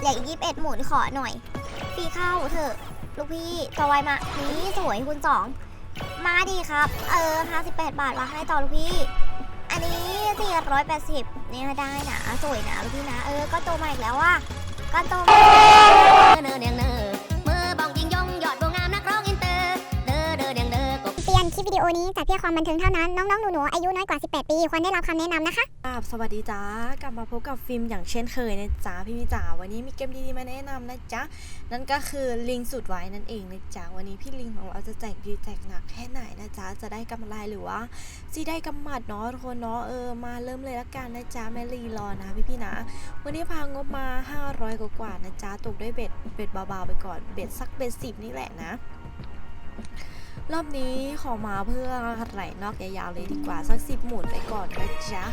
เหลืออีกยี่สิบเอ็ดหมุนขอหน่อยฟีเข้าเถอะลูกพี่ต่อไวมานี่สวยคุณสองมาดีครับ เออ58บาทวางให้ต่อลูกพี่ อันนี้480นี่ได้นะสวยนะลูกพี่นะ เออก็โตมาอีกแล้วว่ะก็โตมาเนอเนอเนอ ลิปวิดีโอนี้จัดเพื่อความบันเทิงเท่านั้น น้องๆ หนูๆ อายุน้อยกว่า 18 ปี ควรได้รับคำแนะนำนะคะครับสวัสดีจ้ากลับมาพบกับฟิล์มอย่างเช่นเคยนะจ๊ะพี่พี่จ๋าวันนี้มีเกมดีๆมาแนะนำนะจ๊ะ นั่นก็คือลิงสุดไว้นั่นเองนะจ๊ะ วันนี้พี่ลิงของเราจะแจกดีแจกหนักแค่ไหนนะจ๊ะ จะได้กำไรหรือว่าจะได้กำหมัดเนาะทุกคนเนาะเออมาเริ่มเลยละกันนะจ๊ะแม่ลีรอนะพี่พี่ๆนะ วันนี้พางบมา 500 กว่าๆนะจ๊ะตกด้วยเบ็ดเบ็ดเบาๆไปก่อนเบ็ดสักเบ็ดสิบนี่แหละนะ รอบนี้ขอมาเพื่อไหลนอกยาวๆเลยดีกว่าสักสิบหมุนไปก่อนนะจ๊ะ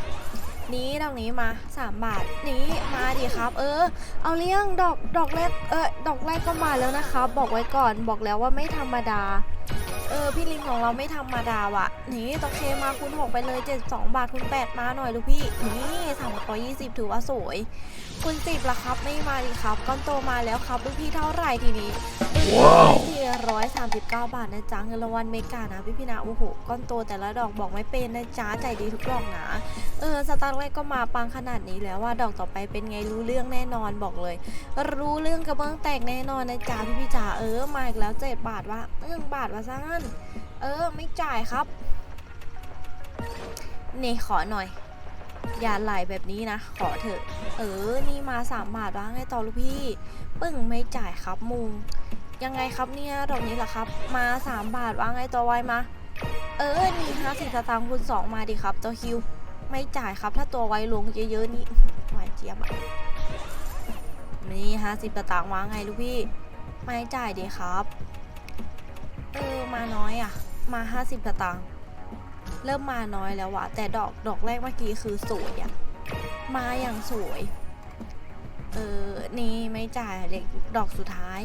นี้ดอกนี้มา 3 บาทนี้มาดิครับ เออ เอาเลี้ยงดอกดอกแรกเออดอกแรกก็มาแล้วนะครับ บอกไว้ก่อนบอกแล้วว่าไม่ธรรมดา เออพี่ลิงของเราไม่ธรรมดาว่ะ นี่ตอเคมาคูณ6ไปเลย72บาทคูณ8มาหน่อยลูกพี่ นี่320 ถือว่าสวยคูณ10ละครับไม่มาดิครับก้อนโตมาแล้วครับลูกพี่เท่าไหร่ทีนี้ ว้าวสี่ร้อยสามสิบเก้าบาทนะจ๊ะเงินรางวัลเมกานะพี่พี่นะโอ้โหก้อนโตแต่ละดอกบอกไม่เป็นนะจ๊ะใจดีทุกดอกนะเออสตาร์แรกก็มาปังขนาดนี้แล้วว่าดอกต่อไปเป็นไงรู้เรื่องแน่นอนบอกเลย รู้เรื่องกระเบื้องแตกแน่นอนนะจ๊ะพี่พี่จ๋าเออมาอีกแล้วเจ็ดบาทว่าหนึ่งบาทว่าสั้นเออไม่จ่ายครับนี่ขอหน่อย อย่าไหลแบบนี้นะ ขอเถอะ เออ นี่มาสามบาทว่าไงต่อลูกพี่ ปึ้งไม่จ่ายครับมุง ยังไงครับเนี่ยดอกนี้แหละครับ มาสามบาทว่าไงตัวไวมา เออนี่ห้าสิบสตางค์คูณสองมาดิครับ ตัวคิว ไม่จ่ายครับ ถ้าตัวไวลงเยอะๆนี่หวานเจี๊ยบอะนี่ห้าสิบสตางค์ว่าไงลูกพี่ ไม่จ่ายดีครับ เออมาน้อยอะมาห้าสิบสตางค์เริ่มมาน้อยแล้ววะแต่ดอกดอกแรกเมื่อกี้คือสวยอะมาอย่างสวย เออ นี่ไม่จ่ายเด็กดอกสุดท้าย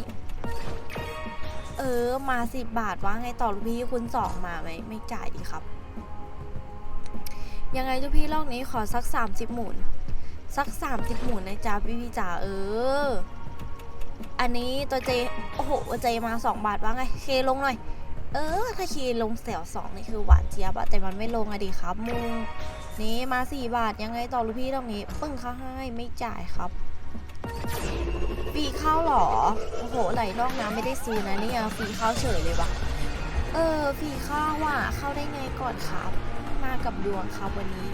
เออมาสิบบาทว่าไงต่อลูกพี่คุณสองมาไหมไม่จ่ายดีครับ ยังไงลูกพี่รอบนี้ขอสักสามสิบหมุนสักสามสิบหมุนนะจ๊ะพี่พี่จ๋าเออ อันนี้ตัวเจโอ้โหเจมาสองบาทว่าไงเคลงหน่อย เออถ้าเคลงแสวสองนี่คือหวานเจี๊ยบอะแต่มันไม่ลงอะดีครับมุงนี่มาสี่บาทยังไงต่อลูกพี่ตรงนี้ ปึ้งเขาให้ไม่จ่ายครับ ฟรีข้าเหรอ โอ้โห ไหลนอกน้ำไม่ได้ซื้อนะเนี่ยฟรีข้าวเฉยเลยวะเออฟรีข้าว่ะ เข้าได้ไงก่อนครับ มากับดวงครับวันนี้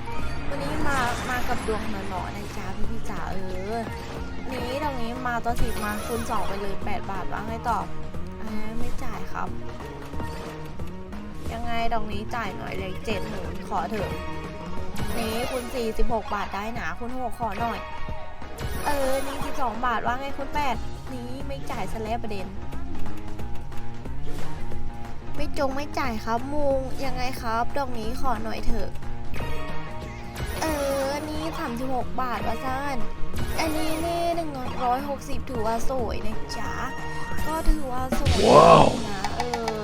วันนี้มา มากับดวงหนอๆนะจ๊ะพี่พี่จ๋าเออ นี้ตรงนี้มาตัวสิบมาคูณสองไปเลยแปดบาทว่าไงต่ออ่าไม่จ่ายครับ ยังไงตรงนี้จ่ายหน่อยเลยเจ็ดหมื่นขอเถอะนี้คูณสี่สิบหกบาทได้หนาคูณหกขอหน่อย เออนี่สิบสองบาทว่าไงคุณแปดนี้ไม่จ่ายซะแล้วประเด็น ไม่จงไม่จ่ายครับมุงยังไงครับดอกนี้ขอหน่อยเถอะ เออนี่สามสิบหกบาทว่าซ่านอันนี้นี่หนึ่งร้อยหกสิบถือว่าสวยนะจ๊ะก็ถือว่าสวยว้าวนะเออ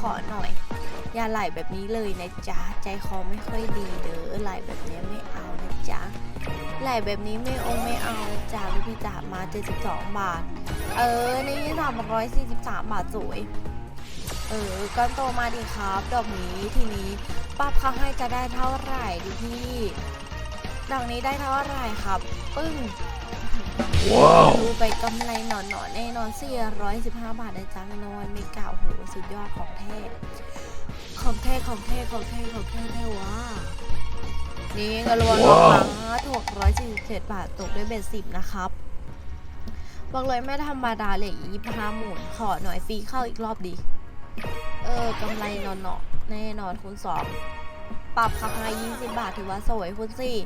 ขอหน่อย อย่าไหลแบบนี้เลยนะจ๊ะ ใจคอไม่ค่อยดีเด้อไหลแบบนี้ไม่เอานะจ๊ะ ไหลแบบนี้ไม่องไม่เอาจ้าพี่จ๋ามา 72 บาท เออนี่343บาทสวย เออก้อนโตมาดีครับ ดอกนี้ทีนี้ป้าเขาให้จะได้เท่าไหร่ดิพี่ ดอกนี้ได้เท่าไหร่ครับ ปึ้งว้าวดูไปกำไรหนอนหนอนๆแน่นอน415บาทนะจ๊ะนอนไม่เก่าโหสุดยอดของแท้ของแท้ของแท้ของแท้ของแท้แท้ว่า นี่เงินรางวัลออกมาถูกร้อยสี่สิบเจ็ดบาทตกด้วยเบ็ดสิบนะครับบอกเลยไม่ธรรมดาเลยยี่ห้าหมุนขอหน่อยฟรีเข้าอีกรอบดีเออกำไรนอนเนาะแน่นอนคูณสองปรับราคายี่สิบบาทถือว่าสวยคูณสี่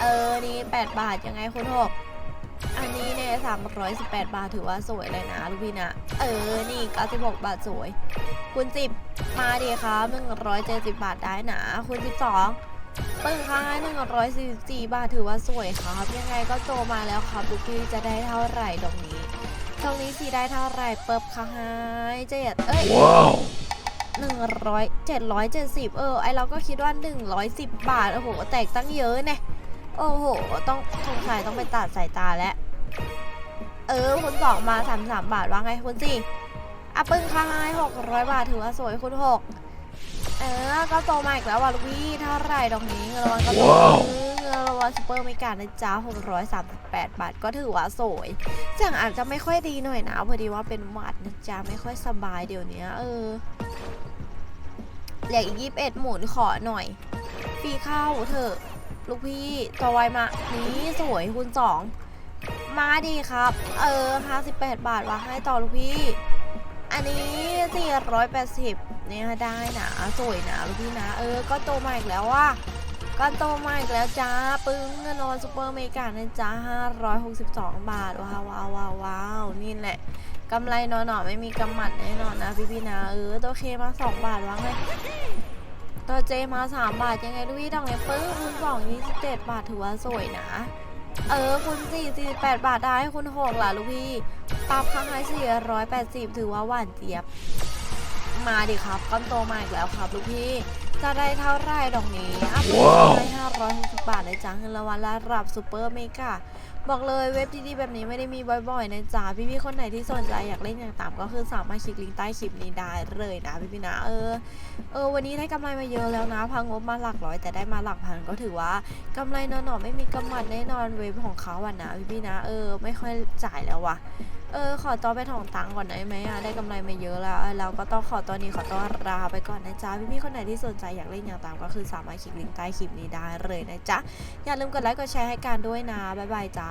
เออนี่แปดบาทยังไงคูณหกอันนี้เนี่ยสามร้อยสิบแปดบาทถือว่าสวยเลยนะลูกพี่นะเออนี่เก้าสิบหกบาทสวยคูณสิบมาดีครับหนึ่งร้อยเจ็ดสิบบาทได้นะคูณสิบสอง ปึ้งค่ะหนึ่งร้อยสี่สี่บาทถือว่าสวยครับ ยังไงก็โตมาแล้วครับลูกพี่จะได้เท่าไหร่ดอกนี้ตรงนี้สีได้เท่าไหร่เปิบค่ะหายเจ็ดเอ้ยว้าวหนึ่งร้อยเจ็ดร้อยเจ็ดสิบเออไอเราก็คิดว่าหนึ่งร้อยสิบบาท โอ้โห แตกตั้งเยอะเนี่ยโอ้โห ต้องสงสัยต้องไปตัดสายตาแล้ว เออคุณสองมาสามสามบาทว่าไงคุณสี่อะปึ้งค่ะให้หกร้อยบาทถือว่าสวยคุณหกเออ ก็โตมาอีกแล้วว่ะลูกพี่เท่าไหร่ดอกนี้เงินรางวัลก็โตว้าวเงินรางวัลซูเปอร์เมกานะจ๊ะหกร้อยสามสิบแปดบาทก็ถือว่าสวยเสียงอาจจะไม่ค่อยดีหน่อยนะพอดีว่าเป็นหวัดนะจ๊ะไม่ค่อยสบายเดี๋ยวนี้เออเหลืออีกยี่สิบเอ็ดหมุนขอหน่อยฟรีเข้าเถอะลูกพี่ตัวไวมานี้สวยคุณสองมาดีครับ เออ58บาทวางให้ต่อลูกพี่ อันนี้480 เนี่ยได้นะสวยนะลูกพี่นะ เออ ก็โตมาอีกแล้วว่ะก็โตมาอีกแล้วจ้าปึ้งเงินนอนซูเปอร์เมกานะจ้า562 บาท ว้าวว้าวว้าวว้าวนี่แหละกำไรนอนหนอไม่มีกำหมัดแน่นอนนะพี่พี่นะเออตัวเคมา 2 บาทว่างเลยตัวเจมา 3 บาทยังไงลูกพี่ดอกเลยปึ้งคุณสอง27บาทถือว่าสวยนะเออคุณสี่สี่แปดบาทได้คุณหกล่ะลูกพี่ปรับค่าให้สี่ร้อยแปดสิบถือว่าหวานเจี๊ยบ มาดิครับก้อนโตมาอีกแล้วครับลูกพี่จะได้เท่าไหรดอกนี้อัพว้าวได้ห้าร้อยหกสิบบาทเลยจ้าเงินรางวัลระดับซูเปอร์เมกาบอกเลยเว็บดีๆแบบนี้ไม่ได้มีบ่อยๆนะจ๊ะพี่ๆคนไหนที่สนใจอยากเล่นอย่างต่ำก็คือสามารถคลิกลิงก์ใต้คลิปนี้ได้เลยนะพี่ๆนะเออเออวันนี้ได้กำไรมาเยอะแล้วนะพังงบมาหลักร้อยแต่ได้มาหลักพันก็ถือว่ากำไรนอนหนอไม่มีกำหมัดแน่นอนเว็บของเขาอะนะพี่ๆนะเออไม่ค่อยจ่ายแล้วว่ะเออขอตัวไปถองตังก่อนได้ไหมอะได้กำไรมาเยอะแล้วเออเราก็ต้องขอตัวนี้ขอตัวลาไปก่อนนะจ๊ะพี่ๆคนไหนที่สนใจอยากเล่นอย่างตามก็คือสามารถคลิกลิงก์ใต้คลิปนี้ได้เลยนะจ๊ะอย่าลืมกดไลค์กดแชร์ให้การด้วยนะบ๊ายบายจ้า